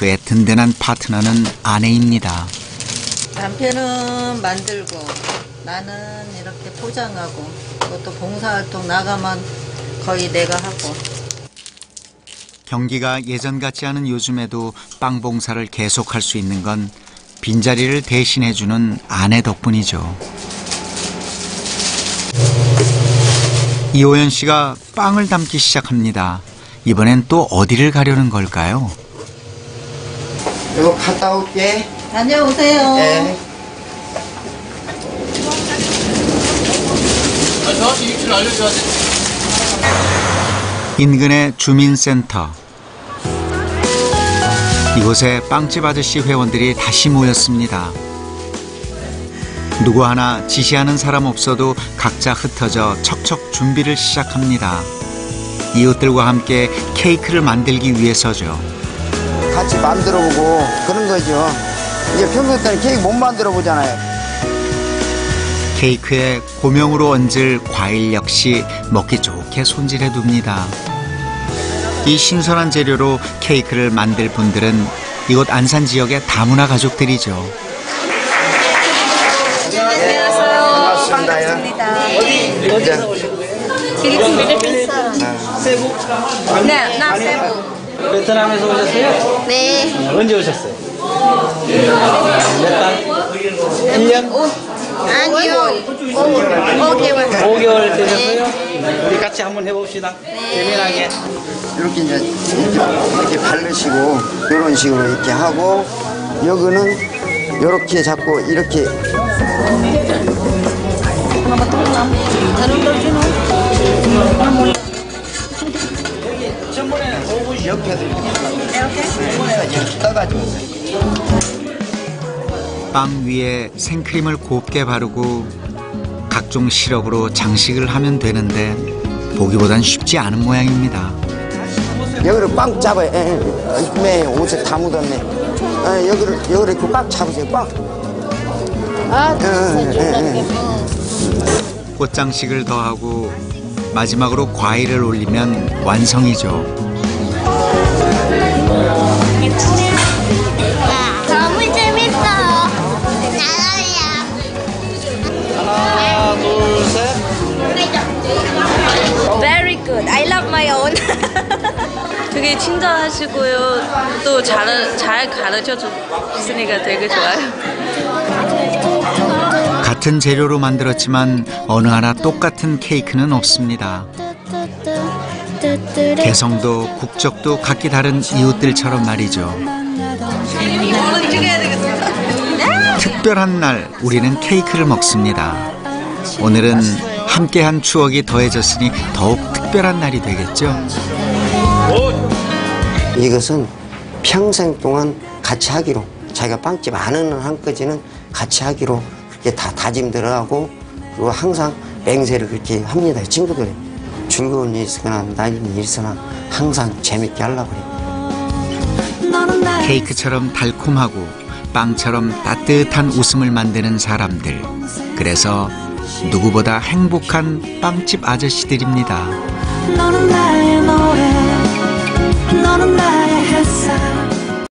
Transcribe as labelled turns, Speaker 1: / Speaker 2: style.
Speaker 1: 그의 든든한 파트너는 아내입니다.
Speaker 2: 남편은 만들고 나는 이렇게 포장하고 그것도 봉사활동 나가면 거의 내가 하고
Speaker 1: 경기가 예전 같지 않은 요즘에도 빵 봉사를 계속할 수 있는 건 빈자리를 대신해주는 아내 덕분이죠. 이호연 씨가 빵을 담기 시작합니다. 이번엔 또 어디를 가려는 걸까요?
Speaker 3: 이거 갔다 올게.
Speaker 2: 다녀오세요
Speaker 3: 네.
Speaker 1: 인근의 주민센터. 이곳에 빵집 아저씨 회원들이 다시 모였습니다. 누구 하나 지시하는 사람 없어도 각자 흩어져 척척 준비를 시작합니다. 이웃들과 함께 케이크를 만들기 위해서죠.
Speaker 3: 같이 만들어보고 그런 거죠. 이제 평소 때는 케이크 못 만들어 보잖아요.
Speaker 1: 케이크에 고명으로 얹을 과일 역시 먹기 좋게 손질해 둡니다. 이 신선한 재료로 케이크를 만들 분들은 이곳 안산 지역의 다문화 가족들이죠.
Speaker 3: 반갑습니다.
Speaker 4: 네, 나 세부.
Speaker 5: 베트남에서 오셨어요?
Speaker 4: 네.
Speaker 5: 언제 오셨어요? 몇 달? 1년?
Speaker 4: 아니요. 5개월.
Speaker 5: 5개월 되셨어요? 우리 같이 한번 해봅시다. 재미나게.
Speaker 3: 이렇게 이제 이렇게 바르시고 이런 식으로 이렇게 하고 여기는 이렇게 잡고 이렇게 옆에도 이렇게 이렇게 떠가지고
Speaker 1: 빵 위에 생크림을 곱게 바르고 각종 시럽으로 장식을 하면 되는데 보기보단 쉽지 않은 모양입니다.
Speaker 3: 여기를 꽉 잡아요. 예, 예. 매 옷에 다 묻었네. 예, 여기를 여기를 이렇게 꽉 잡으세요. 꽉.
Speaker 4: 아,
Speaker 3: 예, 예, 예.
Speaker 1: 꽃장식을 더하고 마지막으로 과일을 올리면 완성이죠.
Speaker 6: 되게 친절하시고요. 또 잘 잘 가르쳐 주시니까 되게 좋아요.
Speaker 1: 같은 재료로 만들었지만 어느 하나 똑같은 케이크는 없습니다. 개성도 국적도 각기 다른 이웃들처럼 말이죠. 특별한 날 우리는 케이크를 먹습니다. 오늘은 함께한 추억이 더해졌으니 더욱 특별한 날이 되겠죠.
Speaker 3: 이것은 평생 동안 같이 하기로 자기가 빵집 안 하는 한까지는 같이 하기로 그렇게 다 다짐들을 하고 그리고 항상 맹세를 그렇게 합니다 친구들이 즐거운 일이 있거나 나일이 있으나 항상 재밌게 하려고 그래요
Speaker 1: 케이크처럼 달콤하고 빵처럼 따뜻한 웃음을 만드는 사람들. 그래서 누구보다 행복한 빵집 아저씨들입니다.
Speaker 7: on a night.